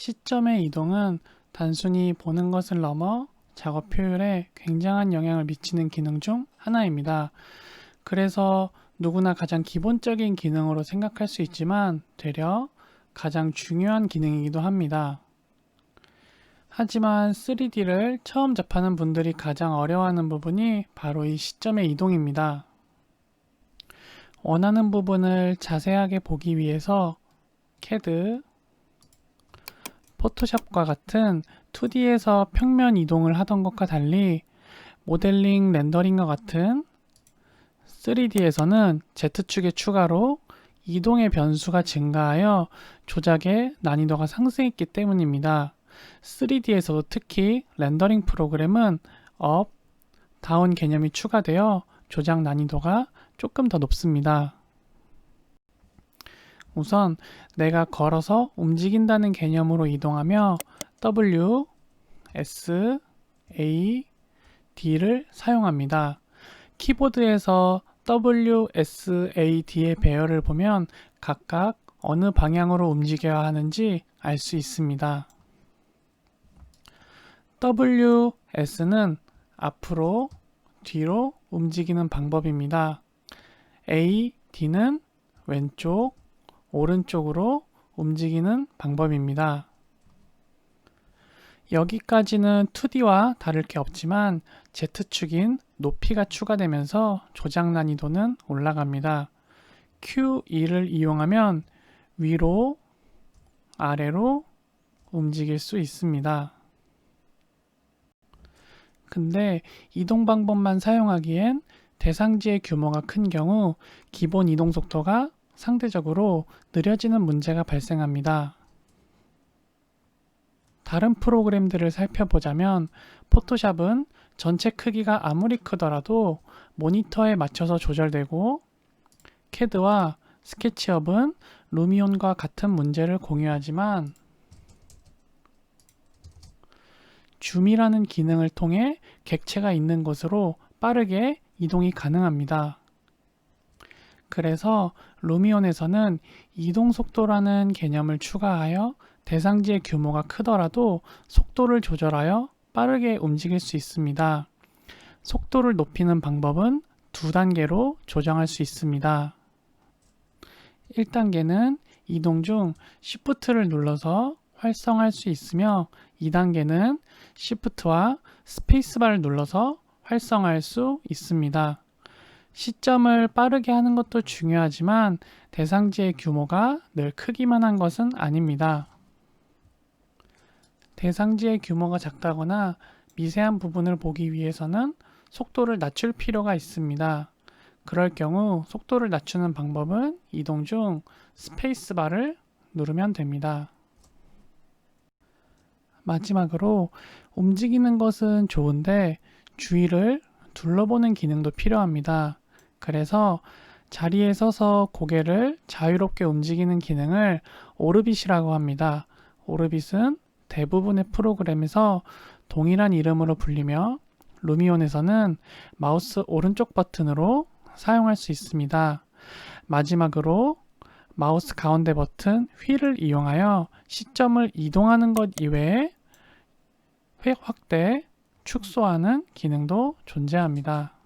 시점의 이동은 단순히 보는 것을 넘어 작업 효율에 굉장한 영향을 미치는 기능 중 하나입니다. 그래서 누구나 가장 기본적인 기능으로 생각할 수 있지만 되려 가장 중요한 기능이기도 합니다. 하지만 3D를 처음 접하는 분들이 가장 어려워하는 부분이 바로 이 시점의 이동입니다. 원하는 부분을 자세하게 보기 위해서 CAD, 포토샵과 같은 2D에서 평면 이동을 하던 것과 달리 모델링 렌더링과 같은 3D에서는 Z축의 추가로 이동의 변수가 증가하여 조작의 난이도가 상승했기 때문입니다. 3D에서도 특히 렌더링 프로그램은 업, 다운 개념이 추가되어 조작 난이도가 조금 더 높습니다. 우선 내가 걸어서 움직인다는 개념으로 이동하며 W, S, A, D를 사용합니다. 키보드에서 W, S, A, D의 배열을 보면 각각 어느 방향으로 움직여야 하는지 알 수 있습니다. W, S는 앞으로, 뒤로 움직이는 방법입니다. A, D는 왼쪽, 오른쪽으로 움직이는 방법입니다. 여기까지는 2D와 다를 게 없지만 Z축인 높이가 추가되면서 조작 난이도는 올라갑니다. Q2를 이용하면 위로, 아래로 움직일 수 있습니다. 근데 이동 방법만 사용하기엔 대상지의 규모가 큰 경우 기본 이동 속도가 상대적으로 느려지는 문제가 발생합니다. 다른 프로그램들을 살펴보자면 포토샵은 전체 크기가 아무리 크더라도 모니터에 맞춰서 조절되고 캐드와 스케치업은 루미온과 같은 문제를 공유하지만 줌이라는 기능을 통해 객체가 있는 곳으로 빠르게 이동이 가능합니다. 그래서 루미온에서는 이동 속도라는 개념을 추가하여 대상지의 규모가 크더라도 속도를 조절하여 빠르게 움직일 수 있습니다. 속도를 높이는 방법은 두 단계로 조정할 수 있습니다. 1단계는 이동 중 Shift를 눌러서 활성화할 수 있으며 2단계는 Shift와 스페이스바를 눌러서 활성화할 수 있습니다. 시점을 빠르게 하는 것도 중요하지만 대상지의 규모가 늘 크기만 한 것은 아닙니다. 대상지의 규모가 작다거나 미세한 부분을 보기 위해서는 속도를 낮출 필요가 있습니다. 그럴 경우 속도를 낮추는 방법은 이동 중 스페이스바를 누르면 됩니다. 마지막으로 움직이는 것은 좋은데 주위를 둘러보는 기능도 필요합니다. 그래서 자리에 서서 고개를 자유롭게 움직이는 기능을 오르빗이라고 합니다. 오르빗은 대부분의 프로그램에서 동일한 이름으로 불리며 루미온에서는 마우스 오른쪽 버튼으로 사용할 수 있습니다. 마지막으로 마우스 가운데 버튼 휠을 이용하여 시점을 이동하는 것 이외에 획 확대, 축소하는 기능도 존재합니다.